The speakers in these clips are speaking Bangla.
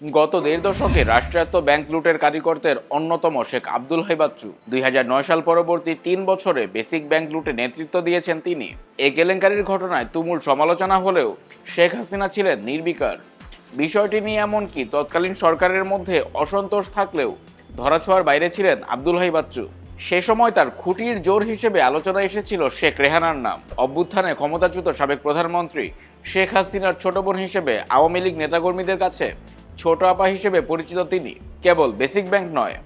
গত দেড় দশকে রাষ্ট্রায়ত্ত ব্যাংক লুটের কারিগরদের অন্যতম শেখ আব্দুল হাই বাচ্চু দুই সাল পরবর্তী তিন বছরে বেসিক ব্যাংক লুটে নেতৃত্ব দিয়েছেন তিনি। এ কেলেঙ্কারির ঘটনায় তুমুল সমালোচনা হলেও শেখ হাসিনা ছিলেন নির্বিকার। বিষয়টি নিয়ে এমনকি তৎকালীন সরকারের মধ্যে অসন্তোষ থাকলেও ধরাছোঁয়ার বাইরে ছিলেন আব্দুল হাই বাচ্চু সে সময় তার খুঁটির জোর হিসেবে আলোচনা এসেছিল শেখ রেহানার নাম। অভ্যুত্থানে ক্ষমতাচ্যুত সাবেক প্রধানমন্ত্রী শেখ হাসিনার ছোট বোন হিসেবে আওয়ামী লীগ নেতাকর্মীদের কাছে ছোট আপা হিসেবে পরিচিত তিনি। কেবল বেসিক ব্যাংক নয়,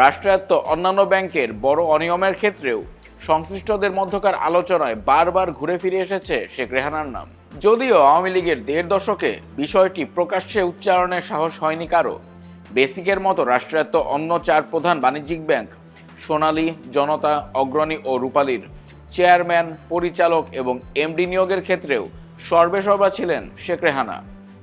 রাষ্ট্রায়ত্ত অন্যান্য ব্যাংকের বড় অনিয়মের ক্ষেত্রেও সংশ্লিষ্টদের মধ্যকার আলোচনায় বারবার ঘুরে ফিরে এসেছে শেখ রেহানার নাম। যদিও আওয়ামী লীগের দেড় দশকে বিষয়টি প্রকাশ্যে উচ্চারণের সাহস হয়নি কারও। বেসিকের মতো রাষ্ট্রায়ত্ত অন্য চার প্রধান বাণিজ্যিক ব্যাংক, সোনালী, জনতা, অগ্রণী ও রূপালীর চেয়ারম্যান, পরিচালক এবং এমডি নিয়োগের ক্ষেত্রেও সর্বেসর্বা ছিলেন শেখ রেহানা।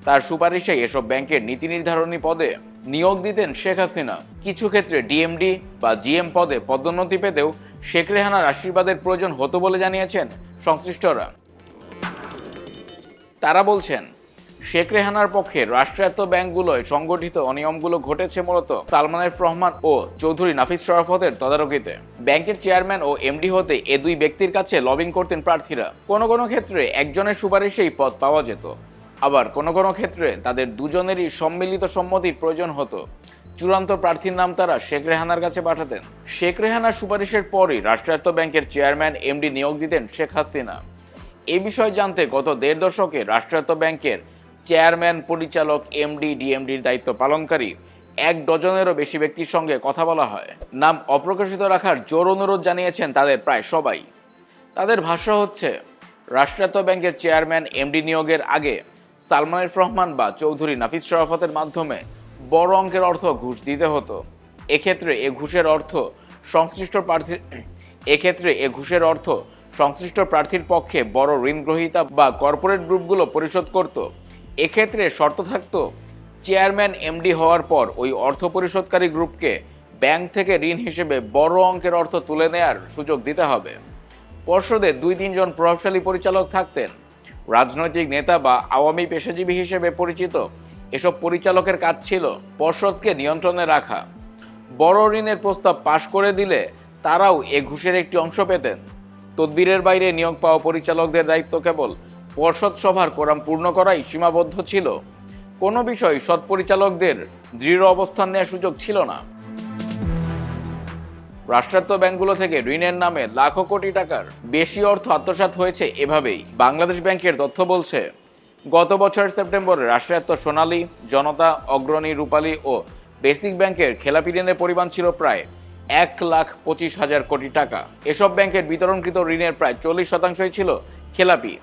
তার সুপারিশে এসব ব্যাংকের নীতি নির্ধারণী পদে নিয়োগ দিতেন শেখ হাসিনা। কিছু ক্ষেত্রে ডিএমডি বা জিএম পদে পদোন্নতি পেতেও শেখ রেহানার আশীর্বাদের প্রয়োজন হতো বলে জানিয়েছেন সংশ্লিষ্টরা। তারা বলছেন, শেখ রেহানার পক্ষে রাষ্ট্রায়ত্ত ব্যাংকগুলোয় সংগঠিত অনিয়মগুলো ঘটেছে মূলত সালমান রহমান ও চৌধুরী নাফিস শরাফতের তদারকিতে। ব্যাংকের চেয়ারম্যান ও এমডি হতে এ দুই ব্যক্তির কাছে লবিং করতেন প্রার্থীরা। কোনো কোনো ক্ষেত্রে একজনের সুপারিশেই পদ পাওয়া যেত। আবার কোনো কোনো ক্ষেত্রে তাদের দুজনেরই সম্মিলিত সম্মতির প্রয়োজন হতো। চূড়ান্ত প্রার্থীর নাম তারা শেখ রেহানার কাছে পাঠাতেন। শেখ রেহানার সুপারিশের পরই রাষ্ট্রায়ত্ত ব্যাংকের চেয়ারম্যান, এমডি নিয়োগ দিতেন শেখ হাসিনা। এ বিষয়ে জানতে গত দেড় দশকে রাষ্ট্রায়ত্ত ব্যাংকের চেয়ারম্যান, পরিচালক, এমডি, ডিএমডির দায়িত্ব পালনকারী এক ডজনেরও বেশি ব্যক্তির সঙ্গে কথা বলা হয়। নাম অপ্রকাশিত রাখার জোর অনুরোধ জানিয়েছেন তাদের প্রায় সবাই। তাদের ভাষ্য হচ্ছে, রাষ্ট্রায়ত্ত ব্যাংকের চেয়ারম্যান, এমডি নিয়োগের আগে সালমান রহমান বা চৌধুরী নাফিস শরাফতের মাধ্যমে বড় অঙ্কের অর্থ ঘুষ দিতে হতো। এক্ষেত্রে এ ঘুষের অর্থ সংশ্লিষ্ট প্রার্থীর এক্ষেত্রে এ ঘুষের অর্থ সংশ্লিষ্ট প্রার্থীর পক্ষে বড় ঋণ গ্রহীতা বা কর্পোরেট গ্রুপগুলো পরিশোধ করত। এক্ষেত্রে শর্ত থাকত, চেয়ারম্যান এমডি হওয়ার পর ওই অর্থ পরিশোধকারী গ্রুপকে ব্যাংক থেকে ঋণ হিসেবে বড় অঙ্কের অর্থ তুলে নেয়ার সুযোগ দিতে হবে। পর্ষদে দুই তিনজন প্রভাবশালী পরিচালক থাকতেন। রাজনৈতিক নেতা বা আওয়ামী পেশাজীবী হিসেবে পরিচিত, এসব পরিচালকের কাজ ছিল পর্ষদকে নিয়ন্ত্রণে রাখা। বড় ঋণের প্রস্তাব পাশ করে দিলে তারাও এ ঘুষের একটি অংশ পেতেন। তদবিরের বাইরে নিয়োগ পাওয়া পরিচালকদের দায়িত্ব কেবল পর্ষদ সভার কোরাম পূর্ণ করাই সীমাবদ্ধ ছিল। কোনো বিষয় সৎ পরিচালকদের দৃঢ় অবস্থান নেওয়ার সুযোগ ছিল না। রাষ্ট্রায়ত্ত ব্যাংকগুলো থেকে ঋণের নামে লাখো কোটি টাকার বেশি অর্থ আত্মসাৎ হয়েছে এভাবেই বাংলাদেশ ব্যাংকের তথ্য বলছে, গত বছরের সেপ্টেম্বরে রাষ্ট্রায়ত্ত সোনালী, জনতা, অগ্রণী, রূপালী ও বেসিক ব্যাংকের খেলাপি ঋণের পরিমাণ ছিল প্রায় এক লাখ পঁচিশ হাজার কোটি টাকা। এসব ব্যাংকের বিতরণকৃত ঋণের প্রায় চল্লিশ শতাংশই ছিল খেলাপি।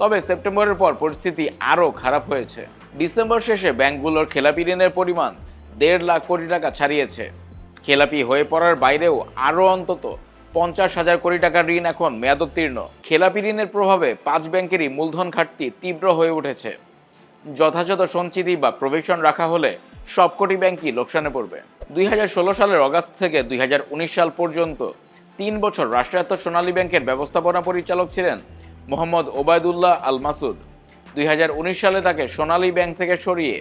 তবে সেপ্টেম্বরের পর পরিস্থিতি আরও খারাপ হয়েছে। ডিসেম্বর শেষে ব্যাংকগুলোর খেলাপি ঋণের পরিমাণ দেড় লাখ কোটি টাকা ছাড়িয়েছে। খেলাপি হয়ে পড়ার বাইরেও আরও অন্তত পঞ্চাশ হাজার কোটি টাকার ঋণ এখন মেয়াদোত্তীর্ণ। খেলাপি ঋণের প্রভাবে পাঁচ ব্যাংকেরই মূলধন ঘাটতি তীব্র হয়ে উঠেছে। যথাযথ সঞ্চিতি বা প্রভিশন রাখা হলে সবকটি ব্যাংকই লোকসানে পড়বে। দুই হাজার ষোলো সালের অগাস্ট থেকে দুই হাজার উনিশ সাল পর্যন্ত তিন বছর রাষ্ট্রায়ত্ত সোনালী ব্যাংকের ব্যবস্থাপনা পরিচালক ছিলেন মোহাম্মদ ওবায়দুল্লাহ আল মাসুদ। দুই হাজার উনিশ সালে তাকে সোনালী ব্যাংক থেকে সরিয়ে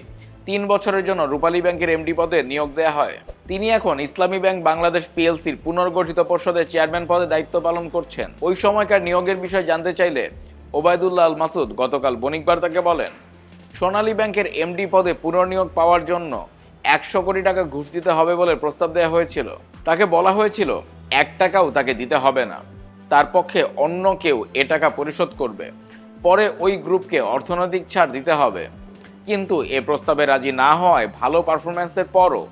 তিন বছরের জন্য রূপালী ব্যাংকের এমডি পদে নিয়োগ দেওয়া হয়। তিনি এখন ইসলামী ব্যাংক বাংলাদেশ পিএলসির পুনর্গঠিত পর্ষদের চেয়ারম্যান পদে দায়িত্ব পালন করছেন। ওই সময়কার নিয়োগের বিষয়ে জানতে চাইলে ওবায়দুল্লাহ আল মাসুদ গতকাল বণিক বার্তাকে বলেন, সোনালী ব্যাংকের এমডি পদে পুনর্নিয়োগ পাওয়ার জন্য একশো কোটি টাকা ঘুষ দিতে হবে বলে প্রস্তাব দেওয়া হয়েছিল। তাকে বলা হয়েছিল, এক টাকাও তাকে দিতে হবে না। তার পক্ষে অন্য কেউ এ টাকা পরিশোধ করবে। পরে ওই গ্রুপকে অর্থনৈতিক ছাড় দিতে হবে। কিন্তু এ প্রস্তাবে রাজি না হওয়ায় ভালো পারফরম্যান্সের পরও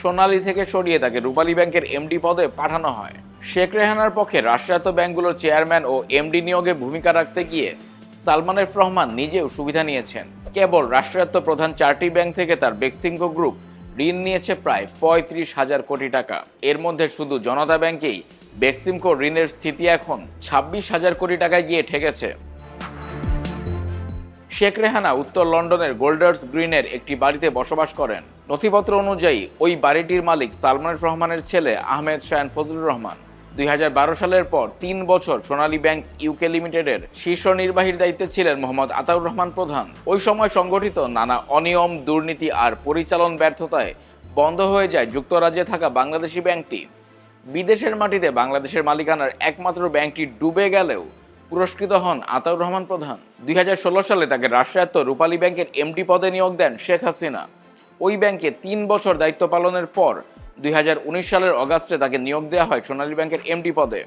সোনালী থেকে সরিয়ে তাকে রূপালী ব্যাংকের এমডি পদে পাঠানো হয়। শেখ রেহানার পক্ষে রাষ্ট্রায়ত্ত ব্যাংকগুলোর চেয়ারম্যান ও এমডি নিয়োগে ভূমিকা রাখতে গিয়ে সালমানের রহমান নিজেও সুবিধা নিয়েছেন। কেবল রাষ্ট্রায়ত্ত প্রধান চারটি ব্যাংক থেকে তার বেক্সিমকো গ্রুপ ঋণ নিয়েছে প্রায় পঁয়ত্রিশ হাজার কোটি টাকা। এর মধ্যে শুধু জনতা ব্যাংকেই বেক্সিমকো ঋণের স্থিতি এখন ছাব্বিশ হাজার কোটি টাকায় গিয়ে ঠেকেছে। শেখ রেহানা উত্তর লন্ডনের গোল্ডার্স গ্রিনের একটি বাড়িতে বসবাস করেন। নথিপত্র অনুযায়ী, ওই বাড়িটির মালিক সালমান রহমানের ছেলে আহমেদ শায়ান ফজলুর রহমান। দুই হাজার বারো সালের পর তিন বছর সোনালী ব্যাংক ইউকে লিমিটেডের শীর্ষ নির্বাহীর দায়িত্বে ছিলেন মোহাম্মদ আতাউর রহমান প্রধান। ওই সময় সংগঠিত নানা অনিয়ম, দুর্নীতি আর পরিচালন ব্যর্থতায় বন্ধ হয়ে যায় যুক্তরাজ্যে থাকা বাংলাদেশি ব্যাংকটি। বিদেশের মাটিতে বাংলাদেশের মালিকানার একমাত্র ব্যাংকটি ডুবে গেলেও পুরস্কৃত হন আতাউর রহমান প্রধান। দুই হাজার ষোলো সালে তাকে রাষ্ট্রায়ত্ত রূপালী ব্যাংকের এমডি পদে নিয়োগ দেন শেখ হাসিনা। ওই ব্যাংকে তিন বছর দায়িত্ব পালনের পর দুই হাজার উনিশ সালের অগাস্টে তাকে নিয়োগ দেওয়া হয় সোনালী ব্যাংকের এমডি পদে।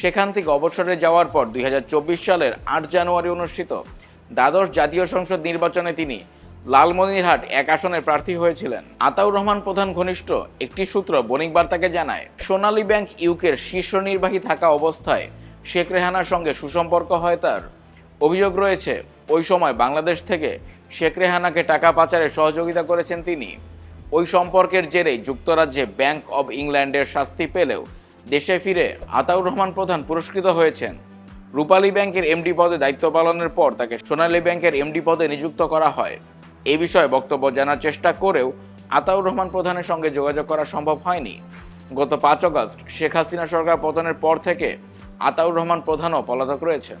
সেখান থেকে অবসরে যাওয়ার পর দুই হাজার চব্বিশ সালের আট জানুয়ারি অনুষ্ঠিত দ্বাদশ জাতীয় সংসদ নির্বাচনে তিনি লালমনিরহাট এক আসনে প্রার্থী হয়েছিলেন। আতাউর রহমান প্রধান ঘনিষ্ঠ একটি সূত্র বণিক বার্তাকে জানায়, সোনালী ব্যাংক ইউকের শীর্ষ নির্বাহী থাকা অবস্থায় শেখ রেহানার সঙ্গে সুসম্পর্ক হয় তার। অভিযোগ রয়েছে, ওই সময় বাংলাদেশ থেকে শেখ রেহানাকে টাকা পাচারে সহযোগিতা করেছেন তিনি। ওই সম্পর্কের জেরে যুক্তরাজ্যে ব্যাংক অব ইংল্যান্ডের শাস্তি পেলেও দেশে ফিরে আতাউর রহমান প্রধান পুরস্কৃত হয়েছেন। রূপালী ব্যাংকের এমডি পদে দায়িত্ব পালনের পর তাকে সোনালী ব্যাংকের এমডি পদে নিযুক্ত করা হয়। এ বিষয়ে বক্তব্য জানার চেষ্টা করেও আতাউর রহমান প্রধানের সঙ্গে যোগাযোগ করা সম্ভব হয়নি। গত পাঁচ অগস্ট শেখ হাসিনা সরকার পতনের পর থেকে আতাউর রহমান প্রধানও পলাতক রয়েছেন।